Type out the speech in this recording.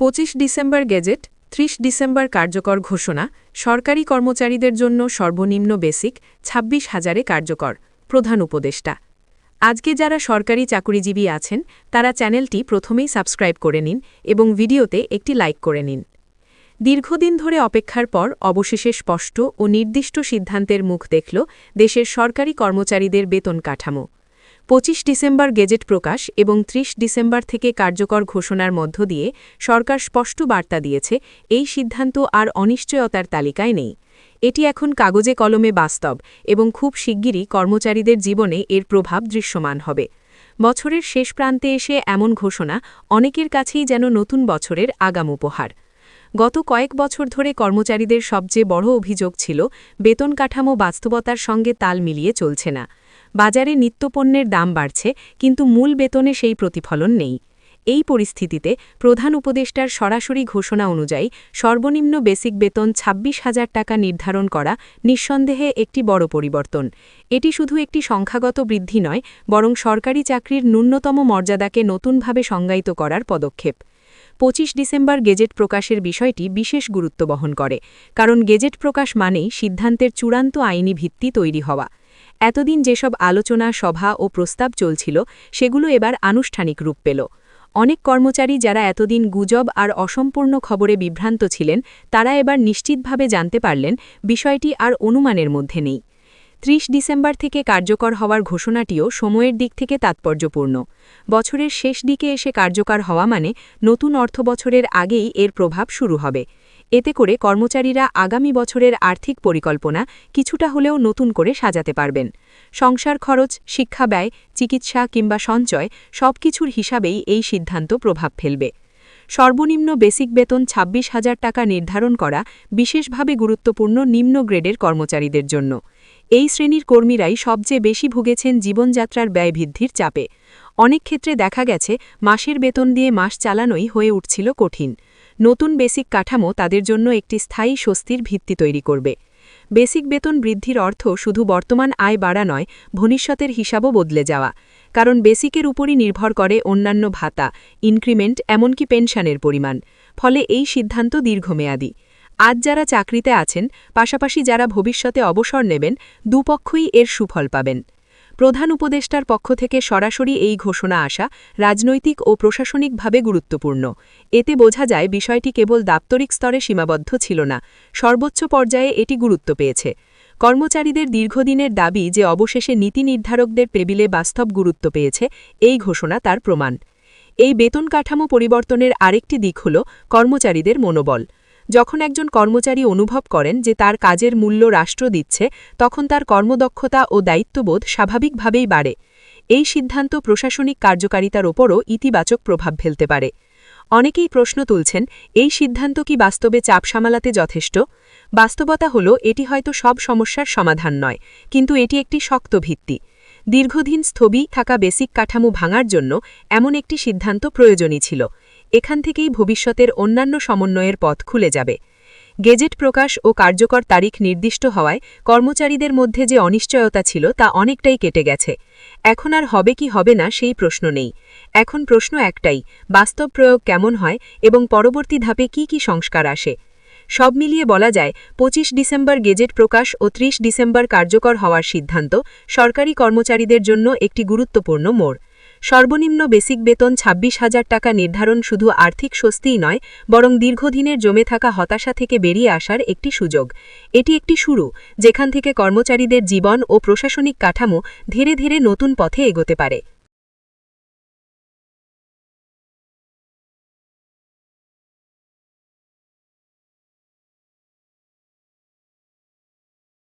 পঁচিশ December gazette ত্রিশ December কার্যকর ঘোষণা, সরকারি কর্মচারীদের জন্য সর্বনিম্ন বেসিক ২৬ হাজারে কার্যকর, প্রধান উপদেষ্টা। আজকে যারা সরকারি চাকুরিজীবী আছেন, তারা চ্যানেলটি প্রথমেই সাবস্ক্রাইব করে নিন এবং ভিডিওতে একটি লাইক করে নিন। দীর্ঘদিন ধরে অপেক্ষার পর অবশেষে স্পষ্ট ও নির্দিষ্ট সিদ্ধান্তের মুখ দেখল দেশের সরকারি কর্মচারীদের বেতন কাঠামো। পঁচিশ ডিসেম্বর গেজেট প্রকাশ এবং ৩০ ডিসেম্বর থেকে কার্যকর ঘোষণার মধ্য দিয়ে সরকার স্পষ্ট বার্তা দিয়েছে, এই সিদ্ধান্ত আর অনিশ্চয়তার তালিকায় নেই। এটি এখন কাগজে কলমে বাস্তব এবং খুব শিগগিরই কর্মচারীদের জীবনে এর প্রভাব দৃশ্যমান হবে। বছরের শেষ প্রান্তে এসে এমন ঘোষণা অনেকের কাছেই যেন নতুন বছরের আগাম উপহার। গত কয়েক বছর ধরে কর্মচারীদের সবচেয়ে বড় অভিযোগ ছিল, বেতন কাঠামো বাস্তবতার সঙ্গে তাল মিলিয়ে চলছে না। বাজারে নিত্যপণ্যের দাম বাড়ছে, কিন্তু মূল বেতনে সেই প্রতিফলন নেই। এই পরিস্থিতিতে প্রধান উপদেষ্টার সরাসরি ঘোষণা অনুযায়ী সর্বনিম্ন বেসিক বেতন ২৬ হাজার টাকা নির্ধারণ করা নিঃসন্দেহে একটি বড় পরিবর্তন। এটি শুধু একটি সংখ্যাগত বৃদ্ধি নয়, বরং সরকারি চাকরির ন্যূনতম মর্যাদাকে নতুনভাবে সংজ্ঞায়িত করার পদক্ষেপ। পঁচিশ ডিসেম্বর গেজেট প্রকাশের বিষয়টি বিশেষ গুরুত্ব বহন করে, কারণ গেজেট প্রকাশ মানেই সিদ্ধান্তের চূড়ান্ত আইনি ভিত্তি তৈরি হওয়া। এতদিন যেসব আলোচনা, সভা ও প্রস্তাব চলছিল, সেগুলো এবার আনুষ্ঠানিক রূপ পেল। অনেক কর্মচারী যারা এতদিন গুজব আর অসম্পূর্ণ খবরে বিভ্রান্ত ছিলেন, তারা এবার নিশ্চিতভাবে জানতে পারলেন, বিষয়টি আর অনুমানের মধ্যে নেই। ত্রিশ ডিসেম্বর থেকে কার্যকর হওয়ার ঘোষণাটিও সময়ের দিক থেকে তাৎপর্যপূর্ণ। বছরের শেষ দিকে এসে কার্যকর হওয়া মানে নতুন অর্থবছরের আগেই এর প্রভাব শুরু হবে। এতে করে কর্মচারীরা আগামী বছরের আর্থিক পরিকল্পনা কিছুটা হলেও নতুন করে সাজাতে পারবেন। সংসার খরচ, শিক্ষা ব্যয়, চিকিৎসা কিংবা সঞ্চয় সবকিছুর হিসাবেই এই সিদ্ধান্ত প্রভাব ফেলবে। সর্বনিম্ন বেসিক বেতন ২৬ হাজার টাকা নির্ধারণ করা বিশেষভাবে গুরুত্বপূর্ণ নিম্ন গ্রেডের কর্মচারীদের জন্য। এই শ্রেণির কর্মীরাই সবচেয়ে বেশি ভুগেছেন জীবনযাত্রার ব্যয় বৃদ্ধির চাপে। অনেক ক্ষেত্রে দেখা গেছে, মাসের বেতন দিয়ে মাস চালানোই হয়ে উঠছিল কঠিন। নতুন বেসিক কাঠামো তাদের জন্য একটি স্থায়ী স্বস্তির ভিত্তি তৈরি করবে। বেসিক বেতন বৃদ্ধির অর্থ শুধু বর্তমান আয় বাড়া নয়, ভবিষ্যতের হিসাবও বদলে যাওয়া। কারণ বেসিকের উপরই নির্ভর করে অন্যান্য ভাতা, ইনক্রিমেন্ট, এমনকি পেনশনের পরিমাণ। ফলে এই সিদ্ধান্ত দীর্ঘমেয়াদী। আজ যারা চাকরিতে আছেন, পাশাপাশি যারা ভবিষ্যতে অবসর নেবেন, দুপক্ষই এর সুফল পাবেন। প্রধান উপদেষ্টার পক্ষ থেকে সরাসরি এই ঘোষণা আসা রাজনৈতিক ও প্রশাসনিকভাবে গুরুত্বপূর্ণ। এতে বোঝা যায় বিষয়টি কেবল দাপ্তরিক স্তরে সীমাবদ্ধ ছিল না, সর্বোচ্চ পর্যায়ে এটি গুরুত্ব পেয়েছে। কর্মচারীদের দীর্ঘদিনের দাবি যে অবশেষে নীতি নির্ধারকদের টেবিলে বাস্তব গুরুত্ব পেয়েছে, এই ঘোষণা তার প্রমাণ। এই বেতন কাঠামো পরিবর্তনের আরেকটি দিক হল কর্মচারীদের মনোবল। যখন একজন কর্মচারী অনুভব করেন যে তার কাজের মূল্য রাষ্ট্র দিচ্ছে, তখন তার কর্মদক্ষতা ও দায়িত্ববোধ স্বাভাবিকভাবেই বাড়ে। এই সিদ্ধান্ত প্রশাসনিক কার্যকারিতার ওপরও ইতিবাচক প্রভাব ফেলতে পারে। অনেকেই প্রশ্ন তুলছেন, এই সিদ্ধান্ত কি বাস্তবে চাপ সামালাতে যথেষ্ট? বাস্তবতা হল, এটি হয়তো সব সমস্যার সমাধান নয়, কিন্তু এটি একটি শক্ত ভিত্তি। দীর্ঘদিন স্থবি থাকা বেসিক কাঠামো ভাঙার জন্য এমন একটি সিদ্ধান্ত প্রয়োজনই ছিল। এখান থেকেই ভবিষ্যতের অন্যান্য সমন্বয়ের পথ খুলে যাবে। গেজেট প্রকাশ ও কার্যকর তারিখ নির্দিষ্ট হওয়ায় কর্মচারীদের মধ্যে যে অনিশ্চয়তা ছিল তা অনেকটাই কেটে গেছে। এখন আর হবে কি হবে না সেই প্রশ্ন নেই। এখন প্রশ্ন একটাই, বাস্তব প্রয়োগ কেমন হয় এবং পরবর্তী ধাপে কি কি সংস্কার আসে? সব মিলিয়ে বলা যায় ২৫ ডিসেম্বর গেজেট প্রকাশ ও ৩০ ডিসেম্বর কার্যকর হওয়ার সিদ্ধান্ত সরকারি কর্মচারীদের জন্য একটি গুরুত্বপূর্ণ মোড়। সর্বনিম্ন বেসিক বেতন ২৬ হাজার টাকা নির্ধারণ শুধু আর্থিক স্বস্তিই নয়, বরং দীর্ঘদিনের জমে থাকা হতাশা থেকে বেরিয়ে আসার একটি সুযোগ। এটি একটি শুরু, যেখান থেকে কর্মচারীদের জীবন ও প্রশাসনিক কাঠামো ধীরে ধীরে নতুন পথে এগোতে পারে।